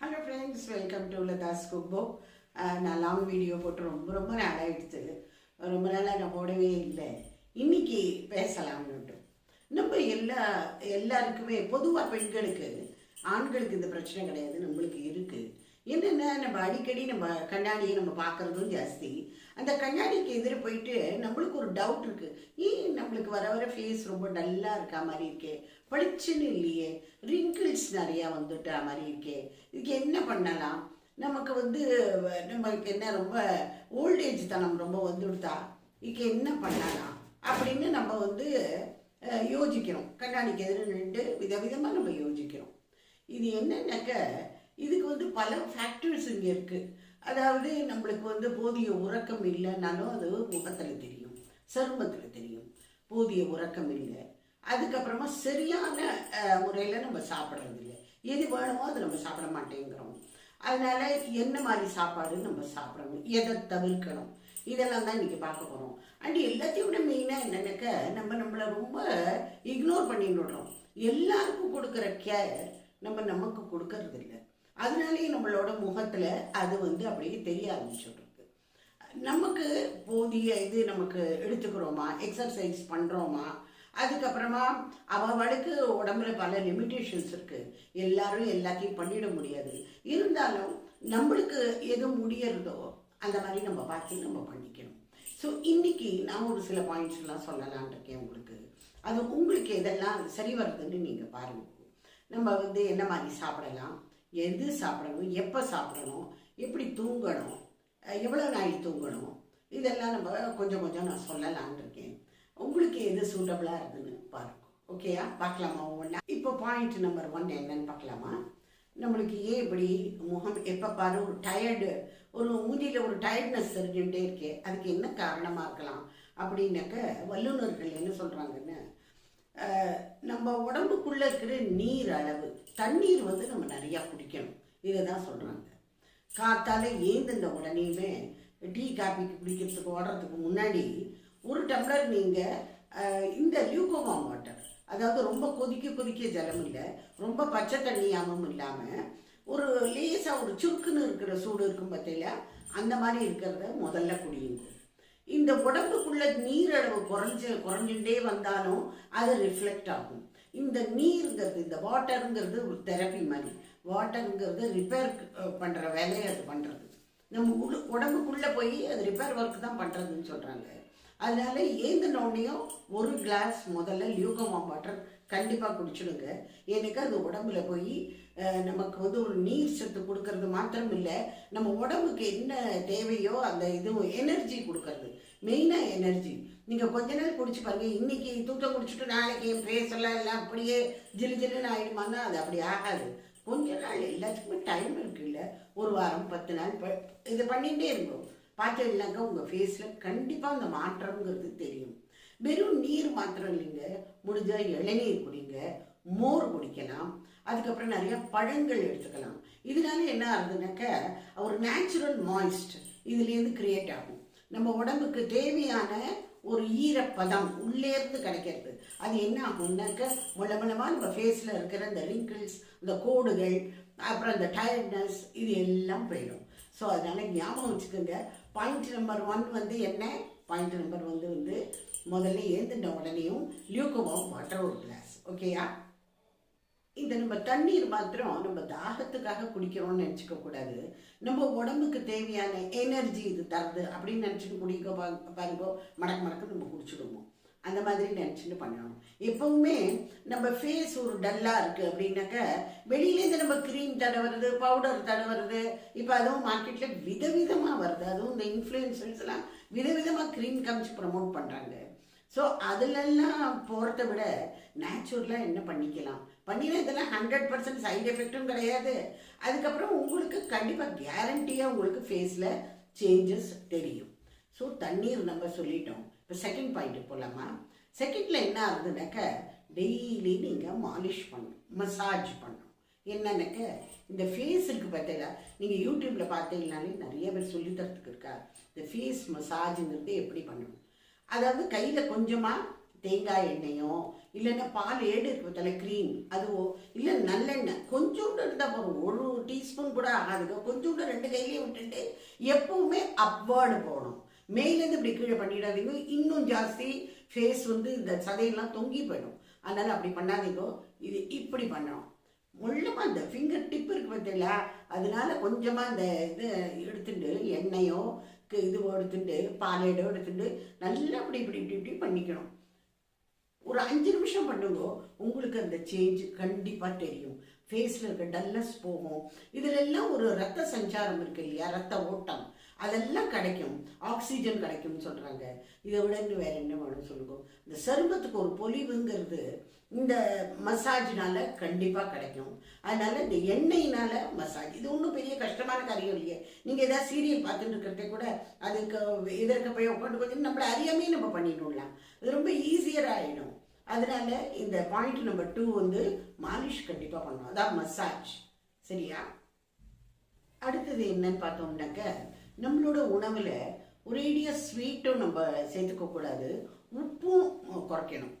Hello friends welcome to Latha's குக்போ நான் long video போட்டு ரொம்ப ரொம்ப நாளாகிடுச்சு ரொம்ப நாளாக நான் போடவே இல்லை. இன்னைக்கு பேசலாம்னுட்டு நம்ம எல்லா எல்லாருக்குமே பொதுவாக பெண்களுக்கு ஆண்களுக்கு இந்த பிரச்சனை கிடையாது. நம்மளுக்கு இருக்குது என்னென்ன நம்ம அடிக்கடி நம்ம கண்ணாடியை நம்ம பார்க்குறதும் ஜாஸ்தி. அந்த கண்ணாடிக்கு எதிர போயிட்டு நம்மளுக்கு ஒரு டவுட் இருக்கு. ஏன் நம்மளுக்கு வர வர ஃபேஸ் ரொம்ப டல்லாக இருக்கா மாதிரி இருக்கே? பளிச்சுன்னு இல்லையே. ரிங்கிள்ஸ் நிறையா வந்துட்டா மாதிரி இருக்கே. இதுக்கு என்ன பண்ணலாம்? நமக்கு வந்து நம்மளுக்கு என்ன ரொம்ப ஓல்டேஜ் தனம் ரொம்ப வந்துடுதா? இதுக்கு என்ன பண்ணலாம்? அப்படின்னு நம்ம வந்து யோசிக்கிறோம். கண்ணாடிக்கு எதிர நின்று விதவிதமாக நம்ம யோசிக்கிறோம். இது என்னன்னாக்க இதுக்கு வந்து பல ஃபேக்டர்ஸ் இங்கே இருக்குது அதாவது நம்மளுக்கு வந்து போதிய உறக்கம் இல்லைனாலும் அது முகத்தில் தெரியும் சருமத்தில் தெரியும். போதிய உறக்கம் இல்லை. அதுக்கப்புறமா சரியான முறையில் நம்ம சாப்பிட்றது இல்லை. எது வேணுமோ அதை நம்ம சாப்பிட மாட்டேங்கிறோம். அதனால என்ன மாதிரி சாப்பாடு நம்ம சாப்பிடணும்? எதை தவிர்க்கணும்? இதெல்லாம் தான் இன்றைக்கி பார்க்க போகிறோம் அண்ட் எல்லாத்தையும் விட மெயினாக என்னன்னாக்க நம்ம நம்மளை ரொம்ப இக்னோர் பண்ணிடுறோம் எல்லாருக்கும் கொடுக்குற கேர் நம்ம நமக்கு கொடுக்கறது இல்லை. அதனாலேயே நம்மளோட முகத்தில் அது வந்து அப்படியே தெரிய ஆரம்பிச்சுட்ருக்கு. நமக்கு போதிய இது நமக்கு எடுத்துக்கிறோமா? எக்ஸசைஸ் பண்ணுறோமா அதுக்கப்புறமா அவளுக்கு உடம்புல பல லிமிட்டேஷன்ஸ் இருக்குது எல்லாரும் எல்லாத்தையும் பண்ணிட முடியாது. இருந்தாலும் நம்மளுக்கு எது முடியறதோ அந்த மாதிரி நம்ம பார்த்து நம்ம பண்ணிக்கணும். ஸோ இன்னைக்கு நான் ஒரு சில பாயிண்ட்ஸ்லாம் சொல்லலான் இருக்கேன் உங்களுக்கு. அது உங்களுக்கு எதெல்லாம் சரி வருதுன்னு நீங்கள் பாருங்க. நம்ம வந்து என்ன மாதிரி சாப்பிடலாம்? எது சாப்பிடணும் எப்போ சாப்பிடணும் எப்படி தூங்கணும் எவ்வளோ நாள் தூங்கணும் இதெல்லாம் நம்ம கொஞ்சம் கொஞ்சம் நான் சொல்லலான் இருக்கேன். உங்களுக்கு எது சூட்டபிளாக இருக்குதுன்னு பாருங்க. ஓகேயா பார்க்கலாமா ஒவ்வொன்றா இப்போ பாயிண்ட் நம்பர் ஒன் என்னன்னு பார்க்கலாமா? நம்மளுக்கு ஏன் இப்படி முகம் எப்போ பாரு ஒரு டயர்டு ஒரு மூஞ்சியில் ஒரு டயர்ட்னஸ் தெரிஞ்சுகிட்டே இருக்கே. அதுக்கு என்ன காரணமாக இருக்கலாம்? அப்படின்னாக்க வல்லுநர்கள் என்ன சொல்கிறாங்கன்னு நம்ம உடம்புக்குள்ளே இருக்கிற நீர் அளவு தண்ணீர் வந்து நம்ம நிறையா குடிக்கணும். இதை தான் சொல்கிறாங்க காத்தால் ஏந்துந்த உடனேயுமே டீ காபி குடிக்கிறதுக்கு ஓடுறதுக்கு முன்னாடி ஒரு டம்ளர் நீங்கள் இந்த லியூகோமாம் வாட்டர் அதாவது ரொம்ப கொதிக்க கொதிக்க ஜலம் இல்லை ரொம்ப பச்சை தண்ணியாகவும் இல்லாமல் ஒரு லேசாக ஒரு சுருக்குன்னு இருக்கிற சூடு இருக்கும் பார்த்தீங்களா அந்த மாதிரி இருக்கிறத முதல்ல குடியுங்க. இந்த உடம்புக்குள்ள நீரளவு குறைஞ்சு குறைஞ்சுட்டே வந்தாலும் அது ரிஃப்ளெக்ட் ஆகும். இந்த நீருங்கிறது இந்த வாட்டருங்கிறது ஒரு தெரப்பி மாதிரி. வாட்டருங்கிறது ரிப்பேர் பண்ணுற வேலையை அது பண்ணுறது நம்ம உள்ள உடம்புக்குள்ளே போய் அது ரிப்பேர் ஒர்க் தான் பண்ணுறதுன்னு சொல்கிறாங்க அதனால ஏந்தினோடனையும் ஒரு கிளாஸ் முதல்ல லியூகமா வாட்டர் கண்டிப்பாக குடிச்சிடுங்க. எனக்கு அது உடம்புல போய் நமக்கு வந்து ஒரு நீர் சத்து கொடுக்கறது மாத்திரம் இல்லை நம்ம உடம்புக்கு என்ன தேவையோ அந்த இதுவும் எனர்ஜி கொடுக்கறது. மெயினாக எனர்ஜி நீங்கள் கொஞ்ச நேரம் குடிச்சு பாருங்க. இன்னைக்கு தூக்கம் குடிச்சிட்டு நாளைக்கு என் பேசலாம் எல்லாம் அப்படியே ஜிலு ஜிலுன்னு ஆயிடுமான்னா அது அப்படி ஆகாது. கொஞ்ச நாள் எல்லாத்துக்குமே டைம் இருக்குல்ல. ஒரு வாரம் பத்து நாள் ப- இது பண்ணிகிட்டே இருக்கும் பார்த்தீங்கன்னாக்கா உங்கள் ஃபேஸில் கண்டிப்பாக அந்த மாற்றம்ங்கிறது தெரியும். வெறும் நீர் மாத்திரம் இல்லைங்க. முடிஞ்சால் இளநீர் குடிங்க. மோர் குடிக்கலாம். அதுக்கப்புறம் நிறைய பழங்கள் எடுத்துக்கலாம். இதனால என்ன ஆகுதுனாக்க ஒரு நேச்சுரல் மாய்ஸ்ட் இதுலேருந்து கிரியேட் ஆகும். நம்ம உடம்புக்கு தேவையான ஒரு ஈரப்பதம் உள்ளேருந்து கிடைக்கிறது. அது என்ன ஆகும்னாக்க முள்ள நம்ம ஃபேஸில் இருக்கிற இந்த ரிங்கிள்ஸ் இந்த கோடுகள் அப்புறம் இந்த டயர்ட்னஸ் இது எல்லாம் போயிடும். ஸோ அதனால் ஞாபகம் வச்சுக்கோங்க பாயிண்ட் நம்பர் ஒன் வந்து என்ன? பாயிண்ட் நம்பர் வந்து வந்து முதல்ல ஏந்துட்ட உடனேயும் லியூகோவாம் வாட்டர் ஒரு கிளாஸ் ஓகேயா இந்த நம்ம தண்ணீர் மாத்திரம் நம்ம தாகத்துக்காக குடிக்கிறோம்னு நினச்சிக்க கூடாது. நம்ம உடம்புக்கு தேவையான எனர்ஜி இது தருது அப்படின்னு நினச்சிட்டு குடிக்க பாருங்கோ மடக்கு மடக்கு நம்ம குடிச்சிடுவோம். அந்த மாதிரி நினச்சிட்டு பண்ணணும். எப்பவுமே நம்ம ஃபேஸ் ஒரு டல்லாக இருக்குது அப்படின்னாக்க வெளியிலேருந்து நம்ம க்ரீம் தடவுறது பவுடர் தடவுறது இப்போ அதுவும் மார்க்கெட்டில் விதவிதமாக வருது. அதுவும் இந்த இன்ஃப்ளூயன்சர்ஸ்லாம் விதவிதமாக க்ரீம் காமிச்சு ப்ரமோட் பண்ணுறாங்க ஸோ அதுலெல்லாம் போகிறத விட நேச்சுரலாக என்ன பண்ணிக்கலாம்? பண்ணினா இதெல்லாம் ஹண்ட்ரட் பர்சன்ட் சைடு எஃபெக்ட்டும் கிடையாது. அதுக்கப்புறம் உங்களுக்கு கண்டிப்பாக கேரண்டியாக உங்களுக்கு ஃபேஸில் சேஞ்சஸ் தெரியும். ஸோ தண்ணீர் நம்ம சொல்லிட்டோம். இப்போ செகண்ட் பாயிண்ட் போகலாமா செகண்டில் என்ன ஆகுதுனாக்க டெய்லி நீங்கள் மாலிஷ் பண்ணணும் மசாஜ் பண்ணணும். என்னன்னாக்க இந்த ஃபேஸுக்கு பார்த்தீங்களா? நீங்கள் யூடியூப்பில் பார்த்தீங்கனாலே நிறைய பேர் சொல்லி தரத்துக்கு இருக்கா? இந்த ஃபேஸ் மசாஜுங்கிறது எப்படி பண்ணணும்? அதாவது கையில் கொஞ்சமாக தேங்காய் எண்ணெயோ இல்லைன்னா பால் ஏடு இருக்கு பார்த்தல க்ரீம் அதுவோ இல்லை நல்லெண்ணெய். கொஞ்சோண்டு இருந்தால் போதும். ஒரு டீஸ்பூன் கூட ஆகாதுங்க. கொஞ்சோண்டு ரெண்டு கையிலையும் விட்டுட்டு எப்பவுமே அப்வார்டு போகணும். மேலேருந்து இப்படி கீழே பண்ணிடாதீங்க. இன்னும் ஜாஸ்தி ஃபேஸ் வந்து இந்த சதையெல்லாம் தொங்கி போயிடும். அதனால் அப்படி பண்ணாதீங்க. இது இப்படி பண்ணணும். முள்ளமாக இந்த ஃபிங்கர் டிப் இருக்கு பார்த்தீங்களா அதனால கொஞ்சமாக இந்த இது எடுத்துட்டு எண்ணெயோ இதுவோ இது எடுத்துட்டு பாலேடோ எடுத்துட்டு நல்லா இப்படி இப்படி இப்படி இப்படி பண்ணிக்கணும். ஒரு அஞ்சு நிமிஷம் பண்ணுங்க. உங்களுக்கு அந்த சேஞ்ச் கண்டிப்பாக தெரியும். ஃபேஸில் இருக்க டல்லஸ் போகும். இதிலெல்லாம் ஒரு ரத்த சஞ்சாரம் இருக்கு இல்லையா? ரத்த ஓட்டம். அதெல்லாம் கிடைக்கும். ஆக்சிஜன் கிடைக்கும்னு சொல்கிறாங்க இதை விட இன்னும் வேறு என்ன வேணும் சொல்லுங்க. இந்த சருமத்துக்கு ஒரு பொலிவுங்கிறது இந்த மசாஜினால் கண்டிப்பாக கிடைக்கும். அதனால் இந்த எண்ணெயினால் மசாஜ். இது ஒன்றும் பெரிய கஷ்டமான காரியம் இல்லையே. நீங்கள் ஏதாவது சீரியல் பார்த்துட்டு இருக்கிறதே கூட அதுக்கு இதற்கு போய் உட்காந்து கொஞ்சம் நம்மளை அறியாமையே நம்ம பண்ணிடலாம் இது ரொம்ப ஈஸியராக ஆகிடும் அதனால இந்த பாயிண்ட் நம்பர் டூ வந்து மாலிஷ் கண்டிப்பாக பண்ணணும். அதான் மசாஜ் சரியா? அடுத்தது என்னன்னு பார்த்தோம்னாக்க நம்மளோட உணவில் ஒரேடியாக ஸ்வீட்டும் நம்ம சேர்த்துக்க கூடாது. உப்பும் குறைக்கணும்.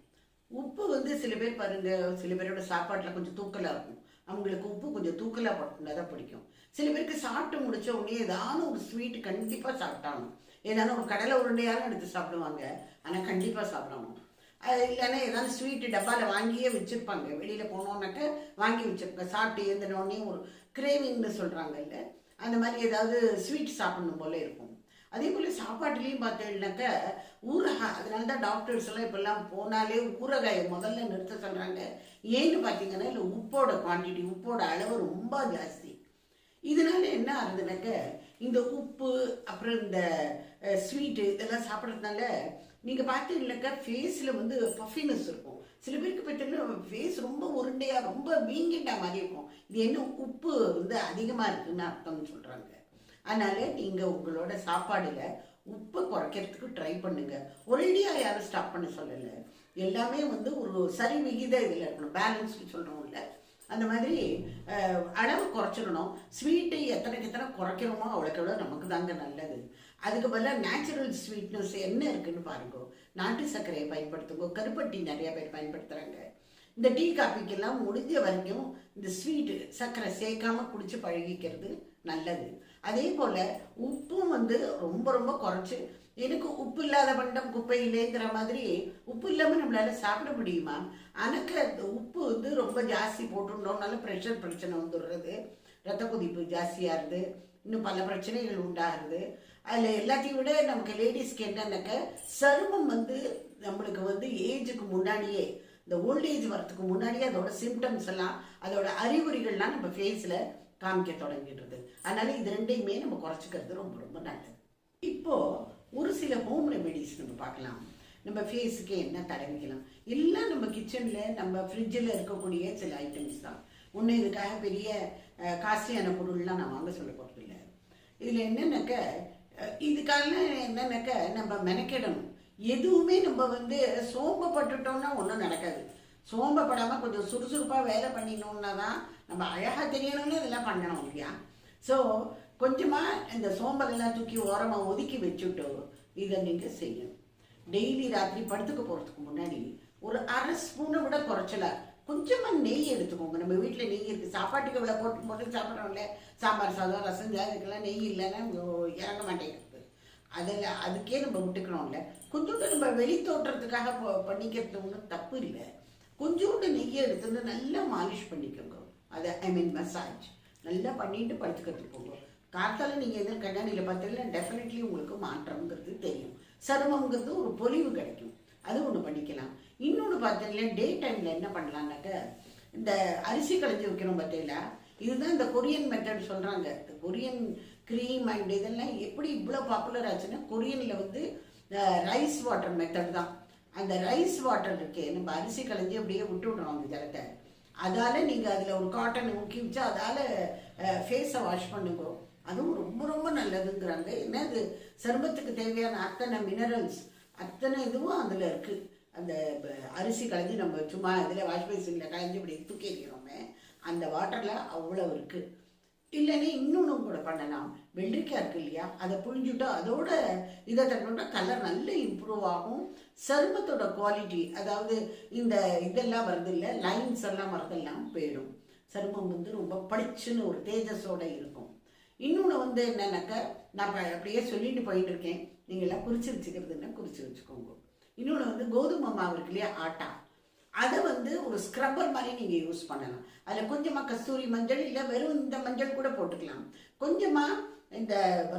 உப்பு வந்து சில பேர் பாருங்க சில பேரோட சாப்பாட்டில் கொஞ்சம் தூக்கலாக இருக்கும். அவங்களுக்கு உப்பு கொஞ்சம் தூக்கலாக போட்டுனா தான் பிடிக்கும். சில பேருக்கு சாப்பிட்டு முடிச்ச உடனே ஏதாவது ஒரு ஸ்வீட் கண்டிப்பாக சாப்பிட்டாங்க ஏதாவது ஒரு கடலை உருண்டையாலும் எடுத்து சாப்பிடுவாங்க. ஆனால் கண்டிப்பாக சாப்பிடணும். அது இல்லைன்னா ஏதாவது ஸ்வீட்டு டப்பாவில் வாங்கியே வச்சுருப்பாங்க. வெளியில் போனோன்னாக்க வாங்கி வச்சுருப்பேன் சாப்பிட்டு எழுந்தினோடனே ஒரு கிரேவிங்னு சொல்கிறாங்கல்ல அந்த மாதிரி ஏதாவது ஸ்வீட் சாப்பிடணும் போல இருக்கும். அதே போல் சாப்பாட்டுலேயும் பார்த்தீங்கன்னாக்க ஊறுகாய் அதனால தான் டாக்டர்ஸ் எல்லாம் இப்போல்லாம் போனாலே ஊறுகாயை முதல்ல நிறுத்த சொல்கிறாங்க ஏன்னு பார்த்தீங்கன்னா இல்லை உப்போட குவான்டிட்டி உப்போட அளவு ரொம்ப ஜாஸ்தி. இதனால என்ன ஆகுதுனாக்க இந்த உப்பு அப்புறம் இந்த ஸ்வீட்டு இதெல்லாம் சாப்பிட்றதுனால நீங்கள் பார்த்தீங்கன்னாக்கா ஃபேஸில் வந்து பஃபினஸ் இருக்கும். சில பேருக்கு பார்த்தீங்கன்னா ஃபேஸ் ரொம்ப உருண்டையாக ரொம்ப வீங்கிட்டா மாதிரி இருக்கும். இது என்ன உப்பு வந்து அதிகமாக இருக்குதுன்னு அர்த்தம்னு சொல்கிறாங்க அதனால் நீங்கள் உங்களோட சாப்பாடில் உப்பை குறைக்கிறதுக்கு ட்ரை பண்ணுங்க. ஒரேடியாக யாரும் ஸ்டாப் பண்ண சொல்லலை. எல்லாமே வந்து ஒரு சரி விகித இதில் இருக்கணும். பேலன்ஸ்னு சொல்றோம்ல. அந்த மாதிரி அளவு குறைச்சிடணும் ஸ்வீட்டை எத்தனைக்கு எத்தனை குறைக்கிறோமோ அவ்வளோக்கு எவ்வளோ நமக்கு தாங்க நல்லது. அதுக்கு பதிலாக நேச்சுரல் ஸ்வீட்னஸ் என்ன இருக்குன்னு பாருங்க. நாட்டு சர்க்கரையை பயன்படுத்துங்க. கருப்பட்டி நிறைய பேர் பயன்படுத்துகிறாங்க இந்த டீ காப்பிக்கெல்லாம் முடிஞ்ச வரைக்கும் இந்த ஸ்வீட்டு சர்க்கரை சேர்க்காம குடித்து பழகிக்கிறது நல்லது. அதே போல் உப்பும் வந்து ரொம்ப ரொம்ப குறைச்சி எனக்கு உப்பு இல்லாத பண்டம் குப்பையிலேங்கிற மாதிரி உப்பு இல்லாமல் நம்மளால் சாப்பிட முடியுமா? எனக்கு உப்பு வந்து ரொம்ப ஜாஸ்தி போட்டுட்டோம்னால ப்ரெஷர் பிரச்சனை வந்துடுறது. ரத்த கொதிப்பு ஜாஸ்தியாகுது இன்னும் பல பிரச்சனைகள் உண்டாகுது. அதில் எல்லாத்தையும் விட நமக்கு லேடிஸ்க்கு என்னன்னாக்க சருமம் வந்து நம்மளுக்கு வந்து ஏஜுக்கு முன்னாடியே இந்த ஓல்டேஜ் வரத்துக்கு முன்னாடியே அதோட சிம்டம்ஸ் எல்லாம் அதோட அறிகுறிகள்லாம் நம்ம ஃபேஸில் காமிக்க தொடங்கிடுறது அதனால இது ரெண்டையுமே நம்ம குறைச்சிக்கிறது ரொம்ப ரொம்ப நல்லது. இப்போது ஒரு சில ஹோம் ரெமெடிஸ் நம்ம பார்க்கலாம். நம்ம ஃபேஸுக்கு என்ன தடவிக்கலாம்? எல்லாம் நம்ம கிச்சனில் நம்ம ஃப்ரிட்ஜில் இருக்கக்கூடிய சில ஐட்டம்ஸ் தான். ஒன்றும் இதுக்காக பெரிய காஸ்ட்லியான பொருள்லாம் நான் வாங்க சொல்ல போகிறது இல்லை இதில் என்னென்னாக்க இதுக்காக என்னன்னாக்க நம்ம மெனக்கிடணும். எதுவுமே நம்ம வந்து சோம்பப்பட்டுட்டோம்னா ஒன்றும் நடக்காது. சோம்பப்படாமல் கொஞ்சம் சுறுசுறுப்பாக வேலை பண்ணினோம்னா தான் நம்ம அழகாக தெரியணும்னு இதெல்லாம் பண்ணணும் இல்லையா? ஸோ கொஞ்சமாக இந்த சோம்பலெல்லாம் தூக்கி ஓரமாக ஒதுக்கி வச்சுட்டு இதை நீங்கள் செய்யணும். டெய்லி ராத்திரி படுத்துக்க போகிறதுக்கு முன்னாடி ஒரு அரை ஸ்பூனை விட குறைச்சல கொஞ்சமாக நெய் எடுத்துக்கோங்க. நம்ம வீட்டில் நெய் இருக்குது சாப்பாட்டுக்கு இவ்வளோ போட்டு போட்டு சாப்பிட்றோம்ல சாம்பார் சாதம் ரசம் இதுக்கெல்லாம் நெய் இல்லைன்னா இறங்க மாட்டேங்கிறது அதில் அதுக்கே நம்ம விட்டுக்கணும்ல. கொஞ்சோண்டு நம்ம வெளி தோற்றத்துக்காக பண்ணிக்கிறது ஒன்றும் தப்பு இல்லை. கொஞ்சோண்டு நெய்யை எடுத்துட்டு நல்லா மாலிஷ் பண்ணிக்கோங்க. அதை ஐ மீன் மசாஜ் நல்லா பண்ணிட்டு படுத்துக்கிறதுக்கு போங்க. காத்தால நீங்கள் எதுவும் கண்ணாடியில் பார்த்தீங்கன்னா டெஃபினெட்லி உங்களுக்கு மாற்றம்ங்கிறது தெரியும். சருமங்கிறது ஒரு பொலிவு கிடைக்கும். அது ஒன்று பண்ணிக்கலாம். இன்னொன்று பார்த்தீங்கன்னா டே டைமில் என்ன பண்ணலான்னாக்க இந்த அரிசி களைஞ்சி வைக்கிறோம் பார்த்தீங்களா இதுதான் இந்த கொரியன் மெத்தட் சொல்கிறாங்க இந்த கொரியன் க்ரீம் அண்ட் இதெல்லாம் எப்படி இவ்வளோ பாப்புலர் ஆச்சுன்னா கொரியனில் வந்து ரைஸ் வாட்டர் மெத்தட் தான். அந்த ரைஸ் வாட்டர் இருக்கே நம்ம அரிசி களைஞ்சி அப்படியே விட்டு விடுறோம் அந்த ஜலத்தை. அதால நீங்கள் அதில் ஒரு காட்டன் ஊக்கி வச்சு அதால் ஃபேஸை வாஷ் பண்ணுங்க. அதுவும் ரொம்ப ரொம்ப நல்லதுங்கிறாங்க. ஏன்னா அது சருமத்துக்கு தேவையான அத்தனை மினரல்ஸ் அத்தனை இதுவும் அதில் இருக்குது அந்த அரிசி கலைஞ்சி நம்ம சும்மா இதில் வாஷ் பேசினில் இப்படி தூக்கி எறிகிறோமே அந்த வாட்டரில் அவ்வளோ இருக்குது இல்லைன்னா இன்னொன்று கூட பண்ணலாம். வெள்ளரிக்காய் இருக்கு இல்லையா அதை புழிஞ்சுட்டா அதோட இதை தட்டோம்னா கலர் நல்ல இம்ப்ரூவ் ஆகும். சருமத்தோட குவாலிட்டி அதாவது இந்த இதெல்லாம் வருது இல்லை லைன்ஸ் எல்லாம் வரதெல்லாம் போயிடும். சருமம் வந்து ரொம்ப படிச்சுன்னு ஒரு தேஜஸோட இருக்கும். இன்னொன்று வந்து என்னன்னாக்கா நான் அப்படியே சொல்லிட்டு போயிட்டு இருக்கேன். நீங்களாம் குறிச்சு வச்சுக்கிறதுன்னா குறிச்சு வச்சுக்கோங்க. இன்னொன்று வந்து கோதுமை மாவு இருக்கு இல்லையா ஆட்டா. அதை வந்து ஒரு ஸ்க்ரப்பர் மாதிரி நீங்கள் யூஸ் பண்ணலாம். அதில் கொஞ்சமாக கஸ்தூரி மஞ்சள் இல்லை வெறும் இந்த மஞ்சள் கூட போட்டுக்கலாம். கொஞ்சமாக இந்த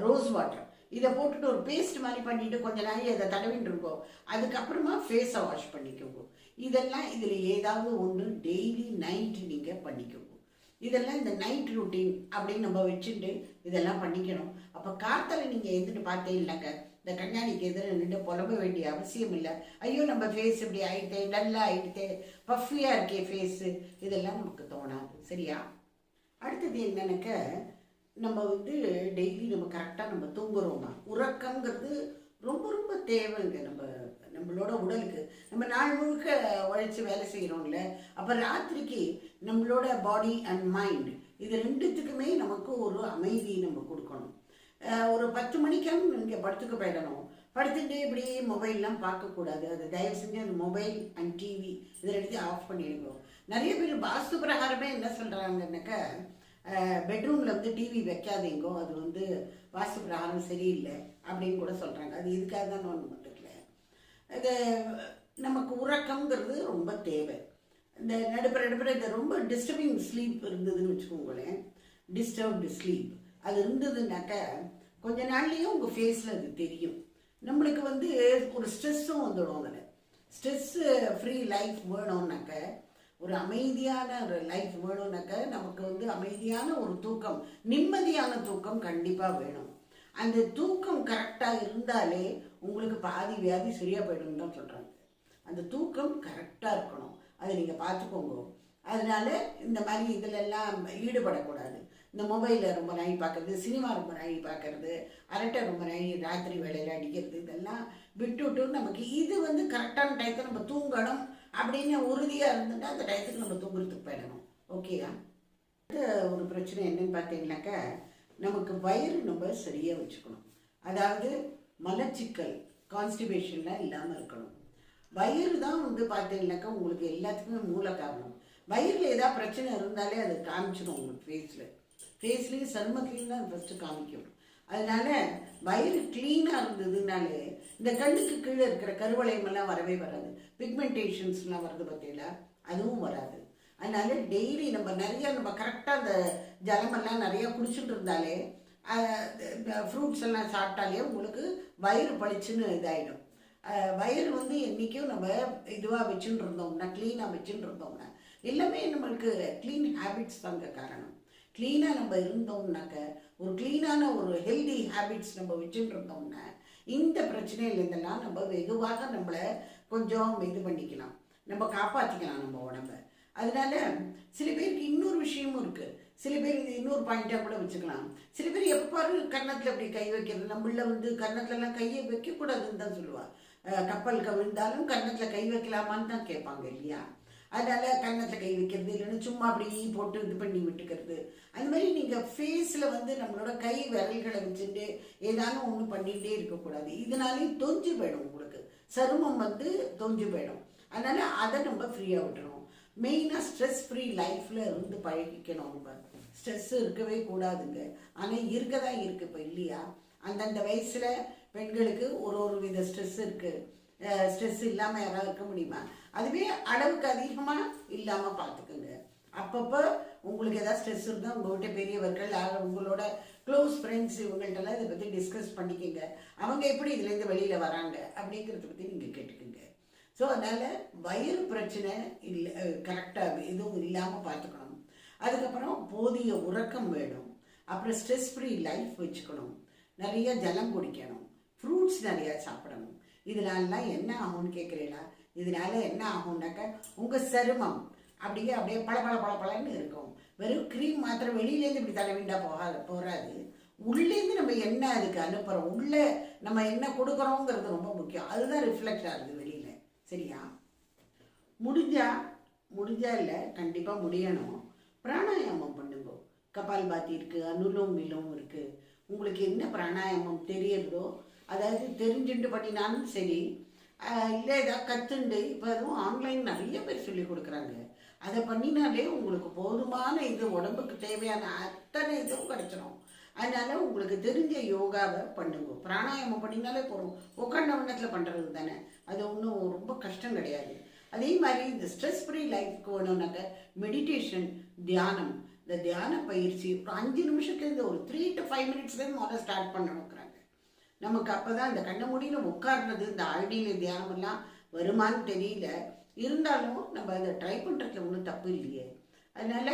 ரோஸ் வாட்டர் இதை போட்டுட்டு ஒரு பேஸ்ட் மாதிரி பண்ணிட்டு கொஞ்ச நாள் அதை தடவிட்டு இருக்கோம் அதுக்கப்புறமா ஃபேஸை வாஷ் பண்ணிக்கோங்க. இதெல்லாம் இதில் ஏதாவது ஒன்று டெய்லி நைட்டு நீங்கள் பண்ணிக்கோங்க. இதெல்லாம் இந்த நைட் ரூட்டீன் அப்படின்னு நம்ம வச்சுட்டு இதெல்லாம் பண்ணிக்கணும். அப்போ காத்தால நீங்கள் எழுந்துட்டு பார்த்தே இல்லைங்க. இந்த கண்ணாடிக்கு எதிர நின்று புலம்ப வேண்டிய அவசியம் இல்லை. ஐயோ நம்ம ஃபேஸ் இப்படி ஆயிட்டே டல்லா ஆயிட்டே பஃபியாக இருக்கே ஃபேஸு இதெல்லாம் நமக்கு தோணாது. சரியா? அடுத்தது என்னன்னாக்க நம்ம வந்து டெய்லி நம்ம கரெக்டாக நம்ம தூங்குறோமா? உறக்கங்கிறது ரொம்ப ரொம்ப தேவைங்க நம்ம நம்மளோட உடலுக்கு. நம்ம நாள் முழுக்க உழைச்சி வேலை செய்கிறோம்ல அப்போ ராத்திரிக்கு நம்மளோட பாடி அண்ட் மைண்ட் இது ரெண்டுத்துக்குமே நமக்கு ஒரு அமைதி நம்ம கொடுக்கணும். ஒரு பத்து மணிக்கெல்லாம் நீங்கள் படுத்துக்க போயிடணும். படுத்துட்டு இப்படி மொபைல்லாம் பார்க்கக்கூடாது. அது தயவு செஞ்சு அந்த மொபைல் அண்ட் டிவி இதை எடுத்து ஆஃப் பண்ணிடுவோம் நிறைய பேர் வாஸ்து பிரகாரமே என்ன சொல்கிறாங்கன்னாக்க பெட்ரூமில் வந்து டிவி வைக்காதீங்கோ அது வந்து வாஸ்து பிரகாரம் சரியில்லை அப்படின்னு கூட சொல்கிறாங்க அது இதுக்காக தான் ஒன்று மட்டும் இல்லை இது நமக்கு உறக்கங்கிறது ரொம்ப தேவை. இந்த நடுப்புற நடுப்புற இந்த ரொம்ப டிஸ்டர்பிங் ஸ்லீப் இருந்ததுன்னு வச்சுக்கோங்களேன். டிஸ்டர்ப்டு ஸ்லீப் அது இருந்ததுனாக்க கொஞ்ச நாள்லேயும் உங்கள் ஃபேஸில் அது தெரியும். நம்மளுக்கு வந்து ஒரு ஸ்ட்ரெஸ்ஸும் வந்துடும் அதில். ஸ்ட்ரெஸ்ஸு ஃப்ரீ லைஃப் வேணும்னாக்க ஒரு அமைதியான ஒரு லைஃப் வேணும்னாக்க நமக்கு வந்து அமைதியான ஒரு தூக்கம் நிம்மதியான தூக்கம் கண்டிப்பாக வேணும். அந்த தூக்கம் கரெக்டாக இருந்தாலே உங்களுக்கு பாதி வியாதி சரியாக போயிடும்னு தான் சொல்கிறாங்க அந்த தூக்கம் கரெக்டாக இருக்கணும். அதை நீங்கள் பார்த்துக்கோங்க. அதனால இந்த மாதிரி இதிலெல்லாம் ஈடுபடக்கூடாது. இந்த மொபைலில் ரொம்ப நாய் பார்க்கறது சினிமா ரொம்ப நாய் பார்க்கறது அரட்டை ரொம்ப நாய் ராத்திரி வேலையில் அடிக்கிறது இதெல்லாம் விட்டுவிட்டு நமக்கு இது வந்து கரெக்டான டயத்தை நம்ம தூங்கணும் அப்படின்னு உறுதியாக இருந்துட்டு அந்த டயத்துக்கு நம்ம தூங்குறதுக்கு போயிடணும். ஓகேயா அடுத்த ஒரு பிரச்சனை என்னன்னு பார்த்தீங்கன்னாக்கா நமக்கு வயிறு நம்ம சரியாக வச்சுக்கணும். அதாவது மலச்சிக்கல் கான்ஸ்டிபேஷன்லாம் இல்லாமல் இருக்கணும். வயிறு தான் வந்து பார்த்தீங்கன்னாக்கா உங்களுக்கு எல்லாத்துக்குமே மூல காரணம் வயிறில் ஏதாவது பிரச்சனை இருந்தாலே அது காமிச்சிடும் உங்களுக்கு ஃபேஸில் ஃபேஸ்லேயும் சருமத்துலேயும் தான் ஃபஸ்ட்டு காமிக்கும். அதனால வயிறு க்ளீனாக இருந்ததுனாலே இந்த கண்ணுக்கு கீழே இருக்கிற கருவளையமெல்லாம் வரவே வராது. பிக்மெண்டேஷன்ஸ்லாம் வருது பார்த்தீங்களா அதுவும் வராது. அதனால டெய்லி நம்ம நிறைய நம்ம கரெக்டாக அந்த ஜலமெல்லாம் நிறையா குடிச்சுட்டு இருந்தாலே ஃப்ரூட்ஸ் எல்லாம் சாப்பிட்டாலே உங்களுக்கு வயிறு பளிச்சுன்னு இதாயிடும். வயிறு வந்து என்றைக்கும் நம்ம இதுவாக வச்சுட்டு இருந்தோம்னா க்ளீனாக வச்சுட்டு இருந்தோம்னா எல்லாமே நம்மளுக்கு க்ளீன் ஹேபிட்ஸ் தாங்க காரணம். க்ளீனாக நம்ம இருந்தோம்னாக்க ஒரு க்ளீனான ஒரு ஹெல்தி ஹேபிட்ஸ் நம்ம வச்சுட்டு இருந்தோம்னா இந்த பிரச்சனையிலேருந்தெல்லாம் நம்ம வெகுவாக நம்மளை கொஞ்சம் இது பண்ணிக்கலாம். நம்ம காப்பாற்றிக்கலாம் நம்ம உடம்ப. அதனால சில பேருக்கு இன்னொரு விஷயமும் இருக்குது சில பேர் இது இன்னொரு பாயிண்ட்டாக கூட வச்சுக்கலாம். சில பேர் எப்போ பாரு கன்னத்தில் அப்படி கை வைக்கிறது நம்மள வந்து கன்னத்துலலாம் கையை வைக்கக்கூடாதுன்னு தான் சொல்லுவாள் கப்பல் கவிழ்ந்தாலும் கன்னத்தில் கை வைக்கலாமான்னு தான் கேட்பாங்க இல்லையா? அதனால கன்னத்தில் கை வைக்கிறது இல்லைன்னா சும்மா அப்படி போட்டு இது பண்ணி விட்டுக்கிறது. அந்த மாதிரி நீங்கள் ஃபேஸில் வந்து நம்மளோட கை விரல்களை வச்சுட்டு ஏதானும் ஒன்று பண்ணிகிட்டே இருக்கக்கூடாது. இதனாலேயும் தொஞ்சு போயிடும் உங்களுக்கு. சருமம் வந்து தொஞ்சு போயிடும். அதனால் அதை நம்ம ஃப்ரீயாக விட்டுருவோம் மெயினாக ஸ்ட்ரெஸ் ஃப்ரீ லைஃப்பில் இருந்து பழகிக்கணும் நம்ம. ஸ்ட்ரெஸ் இருக்கவே கூடாதுங்க. ஆனால் இருக்க தான் இருக்குது இப்போ இல்லையா? அந்தந்த வயசில் பெண்களுக்கு ஒரு ஒரு வித ஸ்ட்ரெஸ் இருக்குது ஸ்ட்ரெஸ் இல்லாமல் யாராவது இருக்க முடியுமா? அதுவே அளவுக்கு அதிகமாக இல்லாமல் பார்த்துக்குங்க. அப்பப்போ உங்களுக்கு ஏதாவது ஸ்ட்ரெஸ் இருந்தால் உங்கள்கிட்ட பெரியவர்கள் யார் உங்களோட க்ளோஸ் ஃப்ரெண்ட்ஸ் இவங்கள்ட்டெல்லாம் இதை பற்றி டிஸ்கஸ் பண்ணிக்கோங்க. அவங்க எப்படி இதுலேருந்து வெளியில் வராங்க அப்படிங்கிறத பற்றி நீங்கள் கேட்டுக்கோங்க. ஸோ அதனால் வயிறு பிரச்சனை இல்லை கரெக்டாக எதுவும் இல்லாமல் பார்த்துக்கணும். அதுக்கப்புறம் போதிய உறக்கம் வேணும். அப்புறம் ஸ்ட்ரெஸ் ஃப்ரீ லைஃப் வச்சுக்கணும். நிறைய ஜலம் குடிக்கணும். ஃப்ரூட்ஸ் நிறையா சாப்பிடணும். இதனாலலாம் என்ன ஆகும்னு கேட்குறீங்களா இதனால என்ன ஆகும்னாக்க உங்கள் சருமம் அப்படியே அப்படியே பல பல பல பலன்னு இருக்கும். வெறும் க்ரீம் மாத்திரம் வெளியிலேருந்து இப்படி தலைவிண்டா போகாது போகாது உள்ளேருந்து நம்ம என்ன அதுக்கு அனுப்புகிறோம் உள்ளே நம்ம என்ன கொடுக்குறோங்கிறது ரொம்ப முக்கியம். அதுதான் ரிஃப்ளெக்ட் ஆகுது வெளியில். சரியா? முடிஞ்சா முடிஞ்சா இல்லை கண்டிப்பாக முடியணும். பிராணாயாமம் பண்ணுங்க. கபால் பாத்தி இருக்குது அனுலோம் விலோம் இருக்குது உங்களுக்கு என்ன பிராணாயாமம் தெரியறதோ அதாவது தெரிஞ்சுட்டு பண்ணினாலும் சரி இல்லை ஏதாவது கற்றுண்டு இப்போ அதுவும் ஆன்லைன் நிறைய பேர் சொல்லி கொடுக்குறாங்க. அதை பண்ணினாலே உங்களுக்கு போதுமான இது உடம்புக்கு தேவையான அத்தனை இதுவும் கிடைச்சிடும் அதனால உங்களுக்கு தெரிஞ்ச யோகாவை பண்ணுங்க. பிராணாயாமம் பண்ணினாலே போதும். உட்காண்ட வண்ணத்தில் பண்ணுறது தானே. அது ஒன்றும் ரொம்ப கஷ்டம் கிடையாது. அதே மாதிரி இந்த ஸ்ட்ரெஸ் ஃப்ரீ லைஃப்க்கு வேணும்னாக்க மெடிடேஷன் தியானம். இந்த தியான பயிற்சி ஒரு அஞ்சு நிமிஷத்துலேருந்து ஒரு த்ரீ டு ஃபைவ் மினிட்ஸ்லேருந்து முதல்ல ஸ்டார்ட் பண்ணணும். நமக்கு அப்பதான் இந்த கண்ண முடியில உட்கார்றது இந்த ஆழ்நிலை தியானமெல்லாம் வருமானு வருமான்னு தெரியல. இருந்தாலும் நம்ம அதை ட்ரை பண்ணுறதுல ஒன்றும் தப்பு இல்லையே. அதனால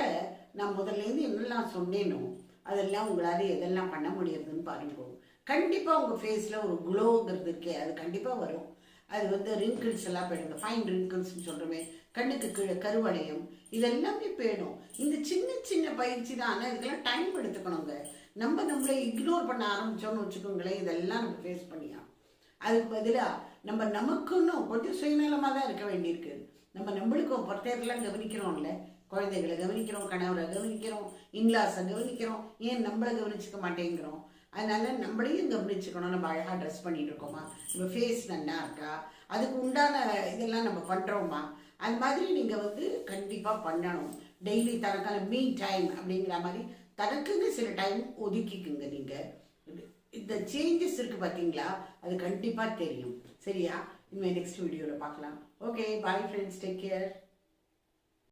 நான் முதல்லேருந்து என்னெல்லாம் சொன்னேனோ அதெல்லாம் உங்களால் எதெல்லாம் பண்ண முடியறதுன்னு பாருங்க. கண்டிப்பாக உங்கள் ஃபேஸில் ஒரு குளோங்கிறது இருக்கே அது கண்டிப்பாக வரும். அது வந்து ரிங்கிள்ஸ் எல்லாம் போயிடுங்க. ஃபைன் ரிங்கிள்ஸ்னு சொல்கிறோமே கண்ணுக்கு கீழே கருவளையம் இதெல்லாமே போயிடும். இந்த சின்ன சின்ன பயிற்சி தான். ஆனால் இதுக்கெல்லாம் டைம் எடுத்துக்கணுங்க. நம்ம நம்மளை இக்னோர் பண்ண ஆரம்பித்தோம்னு வச்சுக்கோங்களேன் இதெல்லாம் நம்ம ஃபேஸ் பண்ணியா? அதுக்கு பதிலாக நம்ம நமக்குன்னு கொஞ்சம் சுயநலமாக தான் இருக்க வேண்டியிருக்கு. நம்ம நம்மளுக்கும் பொறுத்தேரெல்லாம் கவனிக்கிறோம்ல. குழந்தைகளை கவனிக்கிறோம் கணவரை கவனிக்கிறோம் இன்லாஸை கவனிக்கிறோம். ஏன் நம்மளை கவனிச்சிக்க மாட்டேங்கிறோம்? அதனால நம்மளையும் கவனிச்சுக்கணும். நம்ம அழகாக ட்ரெஸ் பண்ணிட்டு இருக்கோமா? நம்ம ஃபேஸ் நல்லா இருக்கா? அதுக்கு உண்டான இதெல்லாம் நம்ம பண்ணுறோமா அது மாதிரி நீங்கள் வந்து கண்டிப்பாக பண்ணணும். டெய்லி தனக்கான மீ டைம் அப்படிங்கிற மாதிரி தனக்குன்னு சில டைம் ஒதுக்கிக்குங்க நீங்கள் இந்த சேஞ்சஸ் இருக்குது பார்த்தீங்களா அது கண்டிப்பாக தெரியும். சரியா? இனிமேல் நெக்ஸ்ட் வீடியோவில் பார்க்கலாம். Okay bye friends take care